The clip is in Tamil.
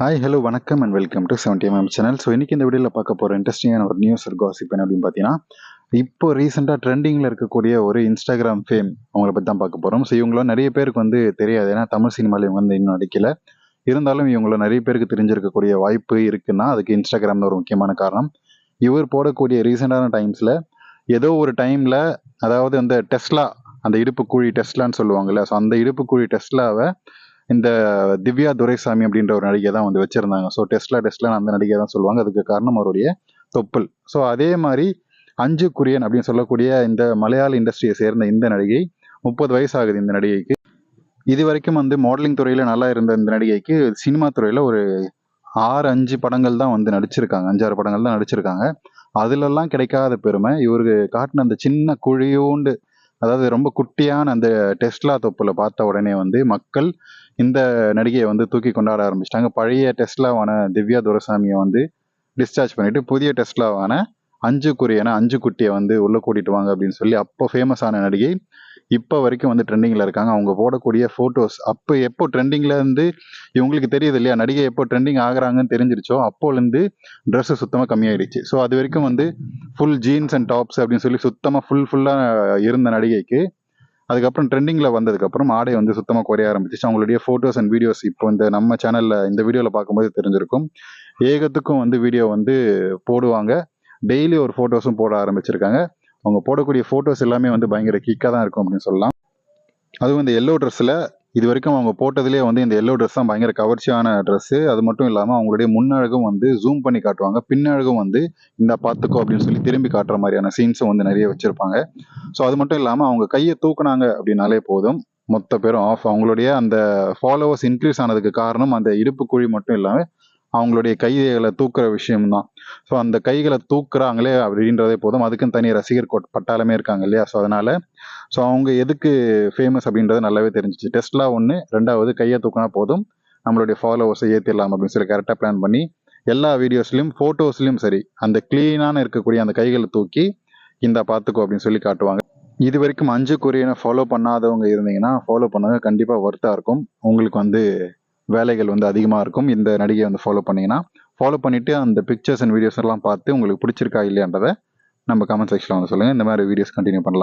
ஹாய் ஹலோ வணக்கம் and welcome to seventy MM channel so இன்றைக்கி இந்த வீடியோவில் பார்க்க போகிற இன்ட்ரெஸ்டிங்கான ஒரு நியூஸ் ஒரு காசிப் என்ன அப்படின்னு பார்த்தீங்கன்னா இப்போ ரீசெண்டாக ட்ரெண்டிங்கில் இருக்கக்கூடிய ஒரு இன்ஸ்டாகிராம் ஃபேம் அவங்கள பற்றி தான் பார்க்க போகிறோம் ஸோ இவங்களும் நிறைய பேருக்கு வந்து தெரியாது. ஏன்னா தமிழ் சினிமாவில் இவங்க வந்து இன்னும் நடிக்கல. இருந்தாலும் இவங்கள நிறைய பேருக்கு தெரிஞ்சிருக்கக்கூடிய வாய்ப்பு இருக்குன்னா அதுக்கு இன்ஸ்டாகிராம் ஒரு முக்கியமான காரணம். இவர் போடக்கூடிய ரீசெண்டான டைம்ஸில் ஏதோ ஒரு டைமில் அதாவது அந்த டெஸ்லா அந்த இடுப்பு கூழி டெஸ்லான்னு சொல்லுவாங்கல்ல ஸோ அந்த இடுப்பு கூழி டெஸ்லாவை இந்த திவ்யா துரைசாமி அப்படின்ற ஒரு நடிகை தான் வந்து வச்சிருந்தாங்க. ஸோ டெஸ்ட்லா டெஸ்ட்லா அந்த நடிகை தான் சொல்லுவாங்க. அதுக்கு காரணம் அவருடைய தொப்புள். ஸோ அதே மாதிரி அஞ்சு குரியன் அப்படின்னு சொல்லக்கூடிய இந்த மலையாள இண்டஸ்ட்ரியை சேர்ந்த இந்த நடிகை முப்பது வயசு ஆகுது இந்த நடிகைக்கு. இது வரைக்கும் வந்து மாடலிங் துறையில் நல்லா இருந்த இந்த நடிகைக்கு சினிமா துறையில் ஒரு ஆறு அஞ்சு படங்கள் தான் வந்து நடிச்சிருக்காங்க. அஞ்சாறு படங்கள் தான் நடிச்சிருக்காங்க. அதுலெல்லாம் கிடைக்காத பெருமை இவருக்கு காட்டின அந்த சின்ன குழியோண்டு அதாவது ரொம்ப குட்டியான அந்த டெஸ்ட்லா தொப்புல பார்த்த உடனே வந்து மக்கள் இந்த நடிகையை வந்து தூக்கி கொண்டாட ஆரம்பிச்சிட்டாங்க. பழைய டெஸ்ட்லாவான திவ்யா துரசாமியை வந்து டிஸ்சார்ஜ் பண்ணிட்டு புதிய டெஸ்ட்லாவான அஞ்சு குரியனை அஞ்சு குட்டியை வந்து உள்ளே கூட்டிட்டு வாங்க அப்படின்னு சொல்லி அப்போ ஃபேமஸான நடிகை இப்போ வரைக்கும் வந்து ட்ரெண்டிங்கில் இருக்காங்க. அவங்க போடக்கூடிய ஃபோட்டோஸ் அப்போ எப்போ ட்ரெண்டிங்கில் இருந்து இவங்களுக்கு தெரியுது இல்லையா? நடிகை எப்போ ட்ரெண்டிங் ஆகுறாங்கன்னு தெரிஞ்சிருச்சோ அப்போலேருந்து ட்ரெஸ்ஸு சுத்தமாக கம்மியாயிடுச்சு. ஸோ அது வரைக்கும் வந்து ஃபுல் ஜீன்ஸ் அண்ட் டாப்ஸ் அப்படின்னு சொல்லி சுத்தமாக ஃபுல் ஃபுல்லாக இருந்த நடிகைக்கு அதுக்கப்புறம் ட்ரெண்டிங்கில் வந்ததுக்கப்புறம் ஆடை வந்து சுத்தமாக குறைய ஆரம்பிச்சிச்சு. அவங்களுடைய ஃபோட்டோஸ் அண்ட் வீடியோஸ் இப்போ இந்த நம்ம சேனலில் இந்த வீடியோவில் பார்க்கும்போது தெரிஞ்சிருக்கும். ஏகத்துக்கும் வந்து வீடியோ வந்து போடுவாங்க. டெய்லி ஒரு ஃபோட்டோஸும் போட ஆரம்பிச்சிருக்காங்க. அவங்க போடக்கூடிய ஃபோட்டோஸ் எல்லாமே வந்து பயங்கர கிக்காக தான் இருக்கும் அப்படின்னு சொல்லலாம். அதுவும் இந்த எல்லோ ட்ரெஸ்ஸில் இது வரைக்கும் அவங்க போட்டதுலேயே வந்து இந்த எல்லோ ட்ரெஸ் தான் பயங்கர கவர்ச்சியான ட்ரெஸ்ஸு அது மட்டும் இல்லாமல் அவங்களுடைய முன்னழகும் வந்து ஜூம் பண்ணி காட்டுவாங்க. பின்னழகும் வந்து இந்த பார்த்துக்கோ அப்படின்னு சொல்லி திரும்பி காட்டுற மாதிரியான சீன்ஸும் வந்து நிறைய வச்சுருப்பாங்க. ஸோ அது மட்டும் இல்லாமல் அவங்க கையை தூக்குனாங்க அப்படின்னாலே போதும். மொத்த பேரும் ஆஃப் அவங்களுடைய அந்த ஃபாலோவர்ஸ் இன்க்ரீஸ் ஆனதுக்கு காரணம் அந்த இடுப்பு குழி மட்டும் இல்லாமல் அவங்களுடைய கைகளை தூக்குற விஷயம்தான். ஸோ அந்த கைகளை தூக்குறாங்களே அப்படின்றதே போதும். அதுக்குன்னு தனி ரசிகர் கோட் பட்டாளமே இருக்காங்க இல்லையா? ஸோ அதனால ஸோ அவங்க எதுக்கு ஃபேமஸ் அப்படின்றது நல்லாவே தெரிஞ்சிச்சு. டெஸ்ட்லாம் ஒன்று ரெண்டாவது கையை தூக்கினா போதும். நம்மளுடைய ஃபாலோவர்ஸை ஏற்றிடலாம் அப்படின்னு சொல்லி கரெக்டாக பிளான் பண்ணி எல்லா வீடியோஸ்லையும் ஃபோட்டோஸ்லையும் சரி அந்த க்ளீனான இருக்கக்கூடிய அந்த கைகளை தூக்கி இந்த பார்த்துக்கோ அப்படின்னு சொல்லி காட்டுவாங்க. இது வரைக்கும் அஞ்சு கொரியனை ஃபாலோ பண்ணாதவங்க இருந்தீங்கன்னா ஃபாலோ பண்ணுங்க கண்டிப்பாக ஒர்த்தாக இருக்கும். உங்களுக்கு வந்து வேலைகள் வந்து அதிகமாக இருக்கும். இந்த நடிகையை வந்து ஃபாலோ பண்ணிங்கன்னா ஃபாலோ பண்ணிவிட்டு அந்த பிக்சர்ஸ் அண்ட் வீடியோஸ் எல்லாம் பார்த்து உங்களுக்கு பிடிச்சிருக்கா இல்லையான்றதை நம்ம கமெண்ட் செக்ஷனில் வந்து சொல்லுங்கள் இந்த மாதிரி வீடியோஸ் கண்டினியூ பண்ணலாம்.